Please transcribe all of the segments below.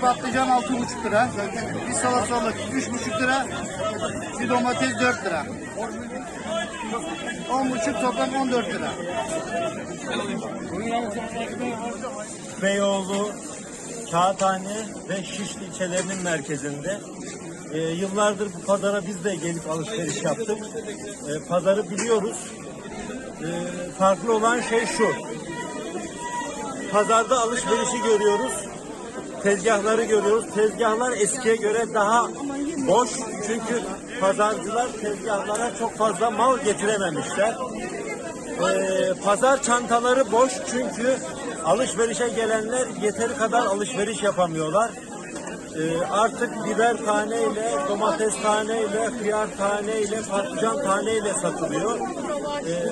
patlıcan altı buçuk lira. Bir salatalık üç buçuk lira. Bir domates dört lira. On buçuk toplam on dört lira. Beyoğlu, Kağıthane ve Şişli ilçelerinin merkezinde. Ee, yıllardır bu pazara biz de gelip alışveriş yaptık. Ee, pazarı biliyoruz. Ee, farklı olan şey şu. Pazarda alışverişi görüyoruz. Tezgahları görüyoruz. Tezgahlar eskiye göre daha boş. Çünkü pazarcılar tezgahlara çok fazla mal getirememişler. Ee, pazar çantaları boş çünkü alışverişe gelenler yeteri kadar alışveriş yapamıyorlar. Ee, artık biber taneyle, domates taneyle, hıyar taneyle, patlıcan taneyle satılıyor. Ee,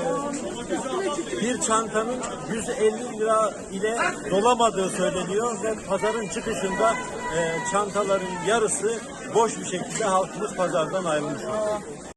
bir çantanın 150 lira ile dolamadığı söyleniyor ve pazarın çıkışında e, çantaların yarısı boş bir şekilde halkımız pazardan ayrılmış.